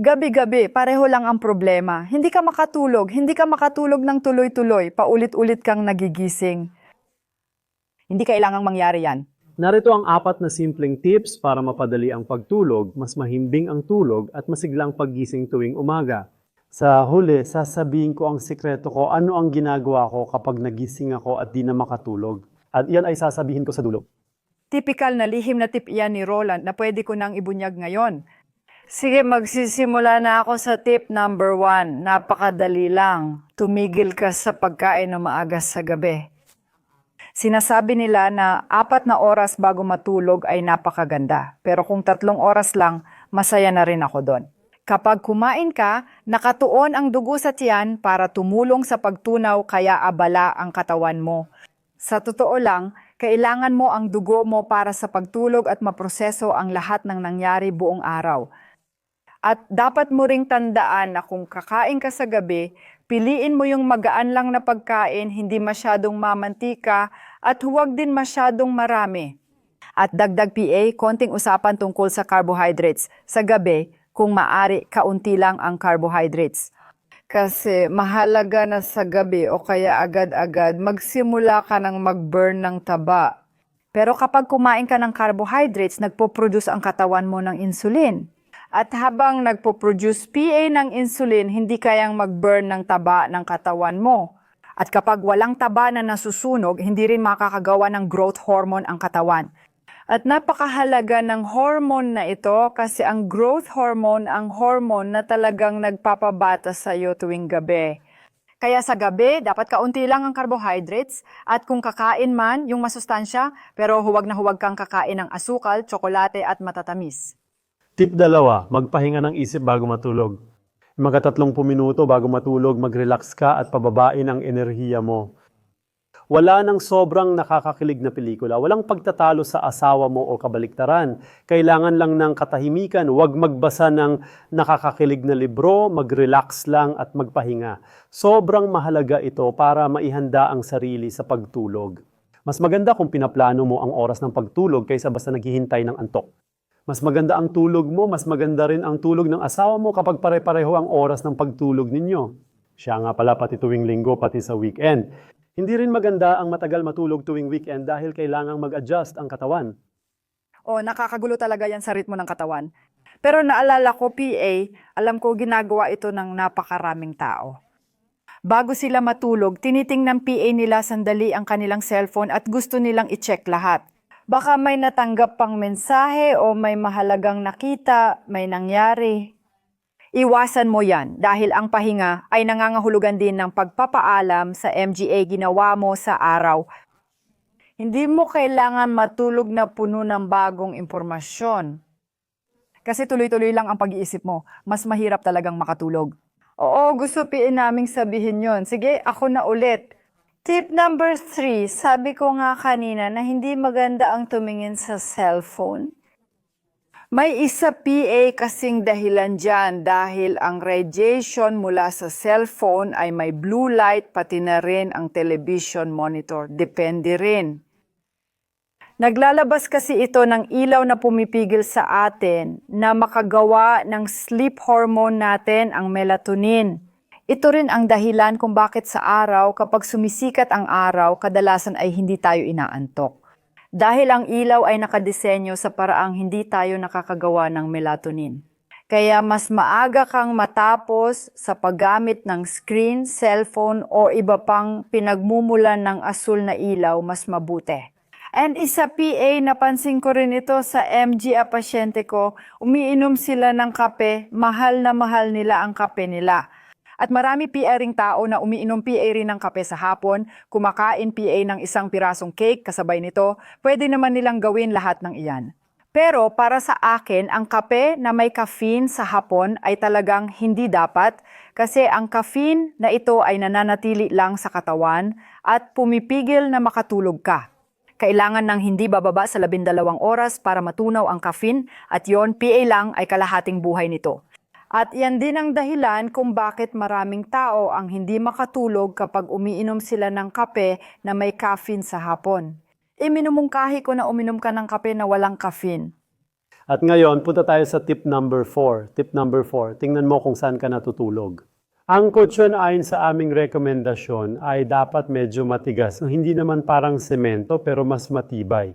Gabi-gabi, pareho lang ang problema. Hindi ka makatulog, hindi ka makatulog ng tuloy-tuloy, paulit-ulit kang nagigising. Hindi kailangang mangyari yan. Narito ang apat na simpleng tips para mapadali ang pagtulog, mas mahimbing ang tulog at masiglang paggising tuwing umaga. Sa huli, sasabihin ko ang sikreto ko ano ang ginagawa ko kapag nagising ako at di na makatulog. At iyan ay sasabihin ko sa dulo. Typical na lihim na tip iyan ni Roland na pwede ko nang ibunyag ngayon. Sige, magsisimula na ako sa tip number one. Napakadali lang. Tumigil ka sa pagkain na maaga sa gabi. Sinasabi nila na apat na oras bago matulog ay napakaganda. Pero kung tatlong oras lang, masaya na rin ako doon. Kapag kumain ka, nakatuon ang dugo sa tiyan para tumulong sa pagtunaw kaya abala ang katawan mo. Sa totoo lang, kailangan mo ang dugo mo para sa pagtulog at maproseso ang lahat ng nangyari buong araw. At dapat mo ring tandaan na kung kakain ka sa gabi, piliin mo yung magaan lang na pagkain, hindi masyadong mamantika at huwag din masyadong marami. At dagdag PA, konting usapan tungkol sa carbohydrates. Sa gabi, kung maari, kaunti lang ang carbohydrates. Kasi mahalaga na sa gabi o kaya agad-agad, magsimula ka ng mag-burn ng taba. Pero kapag kumain ka ng carbohydrates, nagpo-produce ang katawan mo ng insulin. At habang nagpo-produce PA ng insulin, hindi kayang mag-burn ng taba ng katawan mo. At kapag walang taba na nasusunog, hindi rin makakagawa ng growth hormone ang katawan. At napakahalaga ng hormone na ito kasi ang growth hormone ang hormone na talagang nagpapabata sa iyo tuwing gabi. Kaya sa gabi, dapat kaunti lang ang carbohydrates at kung kakain man, yung masustansya, pero huwag na huwag kang kakain ng asukal, tsokolate at matatamis. Tip dalawa, magpahinga ng isip bago matulog. Mga tatlong minuto bago matulog, mag-relax ka at pababain ang enerhiya mo. Wala nang sobrang nakakakilig na pelikula. Walang pagtatalo sa asawa mo o kabaliktaran. Kailangan lang ng katahimikan. Huwag magbasa ng nakakakilig na libro, mag-relax lang at magpahinga. Sobrang mahalaga ito para maihanda ang sarili sa pagtulog. Mas maganda kung pinaplano mo ang oras ng pagtulog kaysa basta naghihintay ng antok. Mas maganda ang tulog mo, mas maganda rin ang tulog ng asawa mo kapag pare-pareho ang oras ng pagtulog ninyo. Siya nga pala pati tuwing linggo, pati sa weekend. Hindi rin maganda ang matagal matulog tuwing weekend dahil kailangang mag-adjust ang katawan. O nakakagulo talaga yan sa ritmo ng katawan. Pero naalala ko, PA, alam ko ginagawa ito ng napakaraming tao. Bago sila matulog, tinitingnan PA nila sandali ang kanilang cellphone at gusto nilang i-check lahat. Baka may natanggap pang mensahe o may mahalagang nakita, may nangyari. Iwasan mo yan dahil ang pahinga ay nangangahulugan din ng pagpapaalam sa MGA ginawa mo sa araw. Hindi mo kailangan matulog na puno ng bagong impormasyon. Kasi tuloy-tuloy lang ang pag-iisip mo. Mas mahirap talagang makatulog. Oo, gusto piin naming sabihin yon. Sige, ako na ulit. Tip number three, sabi ko nga kanina na hindi maganda ang tumingin sa cellphone. May isa PA kasing dahilan dyan dahil ang radiation mula sa cellphone ay may blue light pati na rin ang television monitor. Depende rin. Naglalabas kasi ito ng ilaw na pumipigil sa atin na makagawa ng sleep hormone natin ang melatonin. Ito rin ang dahilan kung bakit sa araw kapag sumisikat ang araw, kadalasan ay hindi tayo inaantok. Dahil ang ilaw ay nakadesenyo sa paraang hindi tayo nakakagawa ng melatonin. Kaya mas maaga kang matapos sa paggamit ng screen, cellphone o iba pang pinagmumulan ng asul na ilaw, mas mabuti. And isa PA, napansin ko rin ito sa MG a pasyente ko, umiinom sila ng kape, mahal na mahal nila ang kape nila. At marami PA ring tao na umiinom PA rin ng kape sa hapon, kumakain PA ng isang pirasong cake kasabay nito, pwede naman nilang gawin lahat ng iyan. Pero para sa akin, ang kape na may caffeine sa hapon ay talagang hindi dapat kasi ang caffeine na ito ay nananatili lang sa katawan at pumipigil na makatulog ka. Kailangan ng hindi bababa sa labindalawang oras para matunaw ang caffeine at yon PA lang ay kalahating buhay nito. At yan din ang dahilan kung bakit maraming tao ang hindi makatulog kapag umiinom sila ng kape na may caffeine sa hapon. E minumungkahi ko na uminom ka ng kape na walang caffeine. At ngayon, punta tayo sa tip number 4. Tip number 4, tingnan mo kung saan ka natutulog. Ang kutsyon ayon sa aming rekomendasyon ay dapat medyo matigas. Hindi naman parang semento pero mas matibay.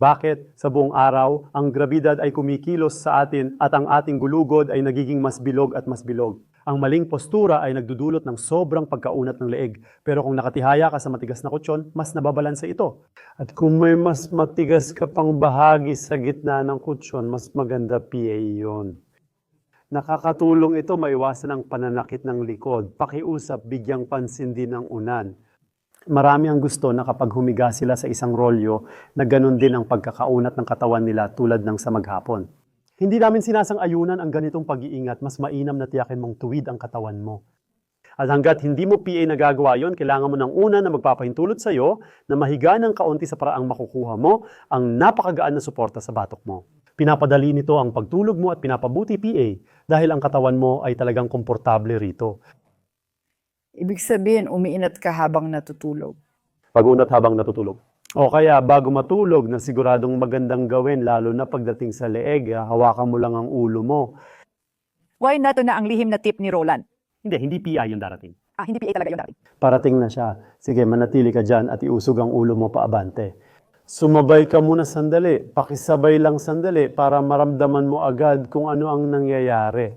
Bakit? Sa buong araw, ang grabidad ay kumikilos sa atin at ang ating gulugod ay nagiging mas bilog at mas bilog. Ang maling postura ay nagdudulot ng sobrang pagkaunat ng leeg. Pero kung nakatihaya ka sa matigas na kutsyon, mas nababalansa ito. At kung may mas matigas ka pang bahagi sa gitna ng kutsyon, mas maganda PA yun. Nakakatulong ito maiwasan ang pananakit ng likod. Pakiusap, bigyang pansin din ng unan. Marami ang gusto na kapag humiga sila sa isang rolyo, na ganun din ang pagkakaunat ng katawan nila tulad ng sa maghapon. Hindi namin sinasang-ayunan ang ganitong pag-iingat, mas mainam na tiyakin mong tuwid ang katawan mo. At hanggat hindi mo PA nagagawa yon, kailangan mo ng una na magpapahintulot sa iyo na mahiga ng kaunti sa paraang makukuha mo ang napakagaan na suporta sa batok mo. Pinapadali nito ang pagtulog mo at pinapabuti PA dahil ang katawan mo ay talagang komportable rito. Ibig sabihin, umiinat ka habang natutulog. Pag-unat habang natutulog. O kaya bago matulog na siguradong magandang gawin lalo na pagdating sa leeg, ah, hawakan mo lang ang ulo mo. Why na to na ang lihim na tip ni Roland? Hindi, hindi PI yung darating. Ah, hindi PA talaga yung dati. Parating na siya. Sige, manatili ka dyan at iusog ang ulo mo paabante. Sumabay ka muna sandali. Pakisabay lang sandali para maramdaman mo agad kung ano ang nangyayari.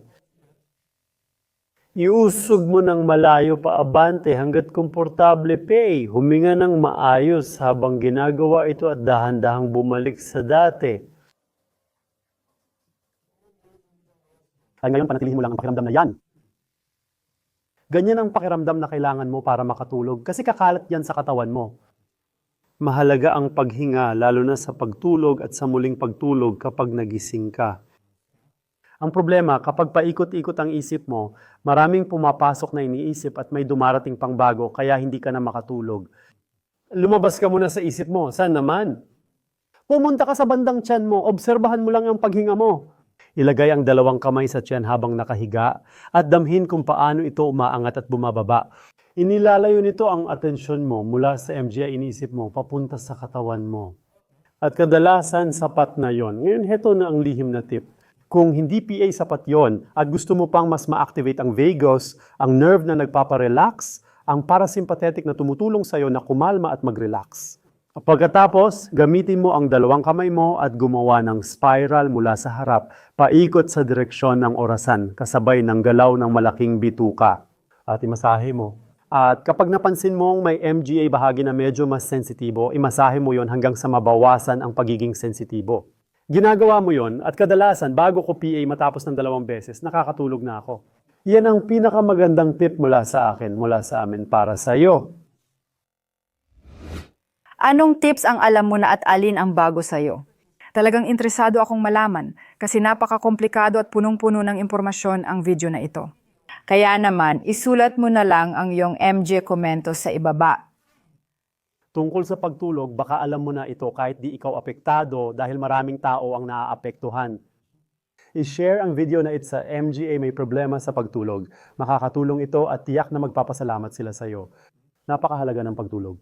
Iusog mo ng malayo paabante hanggat komportable pay. Huminga ng maayos habang ginagawa ito at dahan-dahang bumalik sa dati. Ay ngayon, panatilihin mo lang ang pakiramdam na yan. Ganyan ang pakiramdam na kailangan mo para makatulog kasi kakalat yan sa katawan mo. Mahalaga ang paghinga lalo na sa pagtulog at sa muling pagtulog kapag nagising ka. Ang problema, kapag paikot-ikot ang isip mo, maraming pumapasok na iniisip at may dumarating pang bago kaya hindi ka na makatulog. Lumabas ka muna sa isip mo, saan naman? Pumunta ka sa bandang tiyan mo, obserbahan mo lang ang paghinga mo. Ilagay ang dalawang kamay sa tiyan habang nakahiga at damhin kung paano ito umaangat at bumababa. Inilalayo nito ang atensyon mo mula sa MGI iniisip mo papunta sa katawan mo. At kadalasan sapat na yon. Ngayon, heto na ang lihim na tip. Kung hindi PA sapat yon at gusto mo pang mas ma-activate ang vagus, ang nerve na nagpaparelax, ang parasympathetic na tumutulong sa'yo na kumalma at mag-relax. Pagkatapos, gamitin mo ang dalawang kamay mo at gumawa ng spiral mula sa harap, paikot sa direksyon ng orasan, kasabay ng galaw ng malaking bituka. At imasahe mo. At kapag napansin mong may MGA bahagi na medyo mas sensitibo, imasahe mo yon hanggang sa mabawasan ang pagiging sensitibo. Ginagawa mo yon at kadalasan bago ko PA matapos ng dalawang beses, nakakatulog na ako. Yan ang pinakamagandang tip mula sa akin, mula sa amin para sa iyo. Anong tips ang alam mo na at alin ang bago sa'yo? Talagang interesado akong malaman kasi napaka-komplikado at punong-puno ng impormasyon ang video na ito. Kaya naman, isulat mo na lang ang iyong MJ komento sa ibaba. Tungkol sa pagtulog, baka alam mo na ito kahit di ikaw apektado dahil maraming tao ang naaapektuhan. I-share ang video na ito sa MGA may problema sa pagtulog. Makakatulong ito at tiyak na magpapasalamat sila sa iyo. Napakahalaga ng pagtulog.